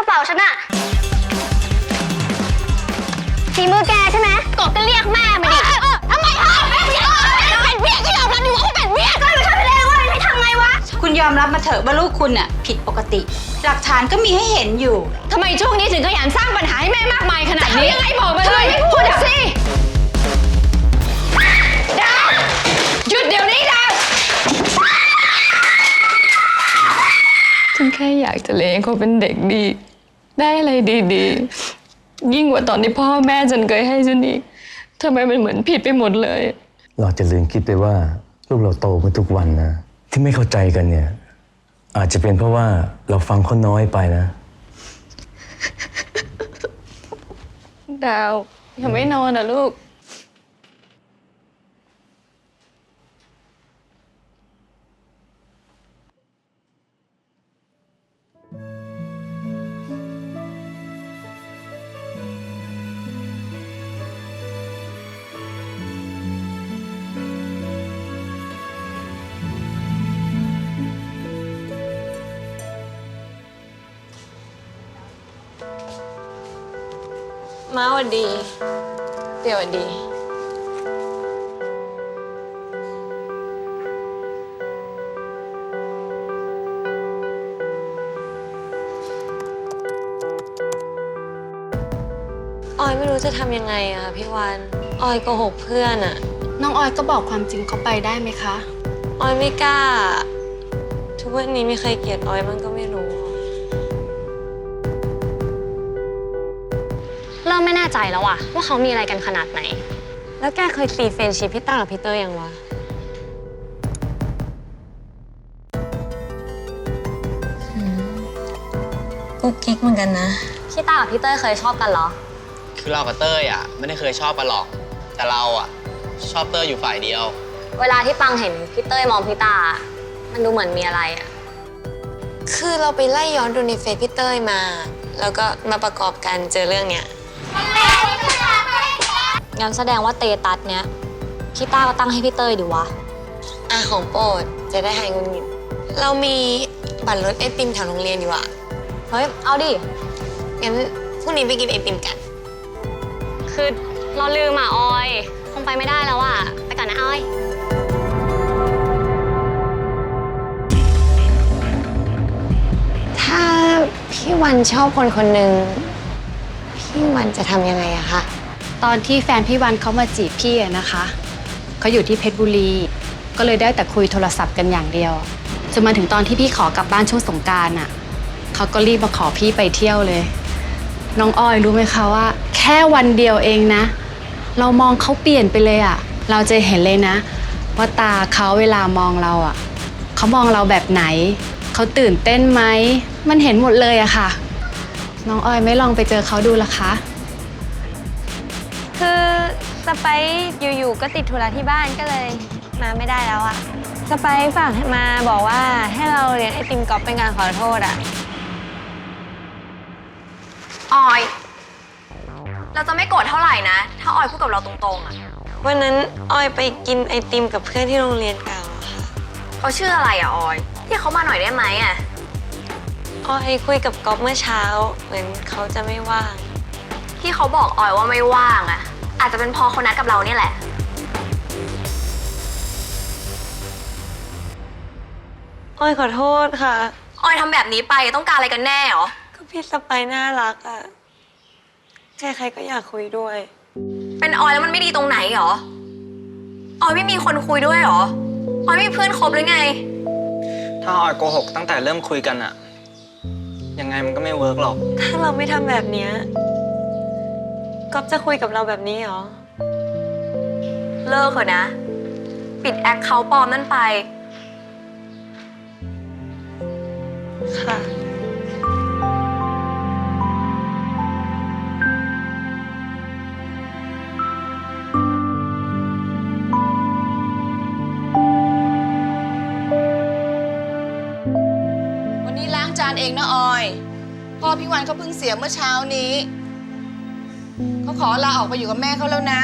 ระเป๋าฉันอะฝีมือแกใช่ไหมกบก็เรียกแม่มาดิทำไมฮะเป็นเมียก็ยอมรับดิว่าเป็นเมียก็ไม่ทำไปแล้วว่าไม่ทำไงวะ คุณยอมรับมาเถอะว่าลูกคุณน่ะผิดปกติ หลักฐานก็มีให้เห็นอยู่ ทำไมช่วงนี้ถึงขยันสร้างปัญหาให้แม่มากมายขนาดนี้ยังไงบอกมาเลยไม่พูดสิดากจะเลี้ยงเขาเป็นเด็กดี ได้อะไรดีๆ ยิ่งกว่าตอนที่พ่อแม่ฉันเคยให้ฉันอีกทำไมมันเหมือนผิดไปหมดเลย เราจะลืมคิดไปว่าลูกเราโตขึ้นทุกวันนะ ที่ไม่เข้าใจกันเนี่ย อาจจะเป็นเพราะว่าเราฟังเขาน้อยไปนะ ดาวยังไม่นอนนะลูก มาวันดี เดี๋ยววันดี ออยไม่รู้จะทำยังไงอะค่ะพี่วัน ออยโกหกเพื่อนอะน้องออยก็บอกความจริงเขาไปได้ไหมคะ ออยไม่กล้า ทุกวันนี้มีใครเกลียดออยมันก็ไม่รู้ ริ่มไม่แน่ใจแล้วอะว่าเขามีอะไรกันขนาดไหน แล้วแกเคยตีเฟรนด์ชิพพี่ต้ากับพี่เตอร์ยังวะ กุ๊กกิ๊กเหมือนกันนะ พี่ตากับพี่เต้ยเคยชอบกันเหรอ คือเรากับเต้ยอะไม่ได้เคยชอบกันหรอก แต่เราอะ ชอบเต้ยอยู่ฝ่ายเดียว เวลาที่ปังเห็นพี่เต้ยมองพี่ตามันดูเหมือนมีอะไรอะคือเราไปไล่ย้อนดูในเฟซพี่เต้ยมา แล้วก็มาประกอบกันเจอเรื่องเนี้ย งั้นแสดงว่าเตตัสเนี้ยพี่ต้าก็ตั้งให้พี่เต้ยดีวะอะของโปรดจะได้หายงุนงิดเรามีบัตรรถไอติมแถวโรงเรียนอยู่อะเฮ้ย เอาดิ งั้นพรุ่งนี้ไปกินไอติมกัน คือเราลืมอะออย คงไปไม่ได้แล้วอะ ไปก่อนนะออย ถ้าพี่วันชอบคนคนหนึ่งพี่วันจะทำยังไงอะคะ ตอนที่แฟนพี่วันเขามาจีบพี่อะนะคะ เขาอยู่ที่เพชรบุรี ก็เลยได้แต่คุยโทรศัพท์กันอย่างเดียว จนมาถึงตอนที่พี่ขอกลับบ้านช่วงสงกรารน่ะ เขาก็รีบมาขอพี่ไปเที่ยวเลย น้องออยรู้ไหมคะว่า แค่วันเดียวเองนะ เรามองเขาเปลี่ยนไปเลยอะเราจะเห็นเลยนะ ว่าตาเขาเวลามองเราอะเขามองเราแบบไหน เขาตื่นเต้นไหม มันเห็นหมดเลยอะค่ะ น้องออยไม่ลองไปเจอเขาดูละคะ ไปซ์อยู่ๆก็ติดธุระที่บ้านก็เลยมาไม่ได้แล้วอะสไปซ์ฝากมาบอกว่าให้เราเลี้ยงไอติมก๊อฟเป็นการขอโทษอะออย เราจะไม่โกรธเท่าไหร่นะ ถ้าออยพูดกับเราตรงๆอะวันนั้นออยไปกินไอติมกับเพื่อนที่โรงเรียนเก่าอะค่ะเขาชื่ออะไรอะออยที่เขามาหน่อยได้ไหมอะออยคุยกับก๊อฟเมื่อเช้า เหมือนเขาจะไม่ว่าง ที่เขาบอกออยว่าไม่ว่างอะ อาจจะเป็นเพอเขานัดกับเราเนี่ยแหละออยขอโทษค่ะ ออยทำแบบนี้ไปต้องการอะไรกันแน่หรอ ก็พี่สไปซ์น่ารักอะใครๆก็อยากคุยด้วย เป็นออยแล้วมันไม่ดีตรงไหนหรอ ออยไม่มีคนคุยด้วยหรอ ออยไม่มีเพื่อนคบหรือไง ถ้าออยโกหกตั้งแต่เริ่มคุยกันอะยังไงมันก็ไม่เวิร์กหรอก ถ้าเราไม่ทำแบบเนี้ย ก๊อฟจะคุยกับเราแบบนี้เหรอ เลิกเถอะนะ ปิดแอคเคาท์ปลอมนั่นไป ค่ะ วันนี้ล้างจานเองนะออย พ่อพี่วันเขาเพิ่งเสียเมื่อเช้านี้ เขาขอลาออกไปอยู่กับแม่เขาแล้วนะ